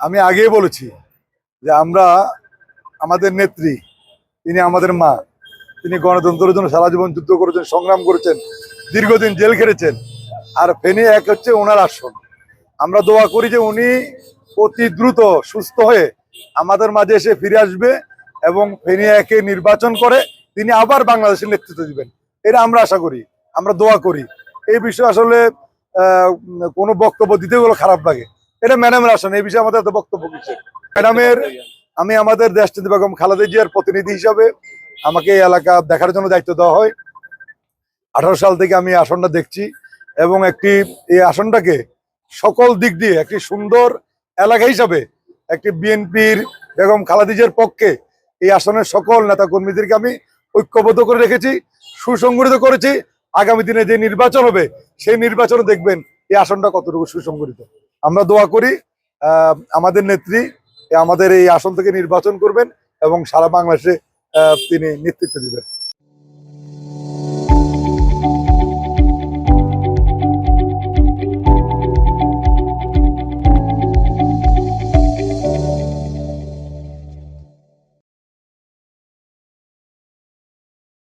আমি আগেই বলেছি যে আমরা আমাদের নেত্রী, তিনি আমাদের মা, তিনি গণতন্ত্রের জন্য সারা জীবন যুদ্ধ করেছেন, সংগ্রাম করেছেন, দীর্ঘদিন জেল খেটেছেন, আর ফেনী এক হচ্ছে ওনার আসন। আমরা দোয়া করি যে উনি অতি দ্রুত সুস্থ হয়ে আমাদের মাঝে এসে ফিরে আসবে এবং ফেনী একে নির্বাচন করে তিনি আবার বাংলাদেশের নেতৃত্ব দিবেন। এটা আমরা আশা করি, আমরা দোয়া করি। এই বিষয়ে আসলে কোনো বক্তব্য দিতে গেলে খারাপ লাগে। এটা ম্যাডামের আসন এই বিষয়ে আমাদের এত বক্তব্য কিসের? ম্যাডামের, আমি আমাদের দেশনীতি বেগম খালেদা জিয়ার প্রতিনিধি হিসাবে আমাকে এই এলাকা দেখার জন্য দায়িত্ব দেওয়া হয়। আঠারো সাল থেকে আমি আসনটা দেখছি এবং একটি, এই আসনটাকে সকল দিক দিয়ে একটি সুন্দর এলাকা হিসাবে একটি বিএনপির বেগম খালেদা জিয়ার পক্ষে এই আসনের সকল নেতা কর্মীদেরকে আমি ঐক্যবদ্ধ করে রেখেছি, সুসংগঠিত করেছি। আগামী দিনে যে নির্বাচন হবে, সেই নির্বাচনে দেখবেন এই আসনটা কতটুকু সুসংগঠিত। আমরা দোয়া করি আমাদের নেত্রী আমাদের এই আসন থেকে নির্বাচন করবেন এবং সারা বাংলাদেশে তিনি নেতৃত্ব দিবেন।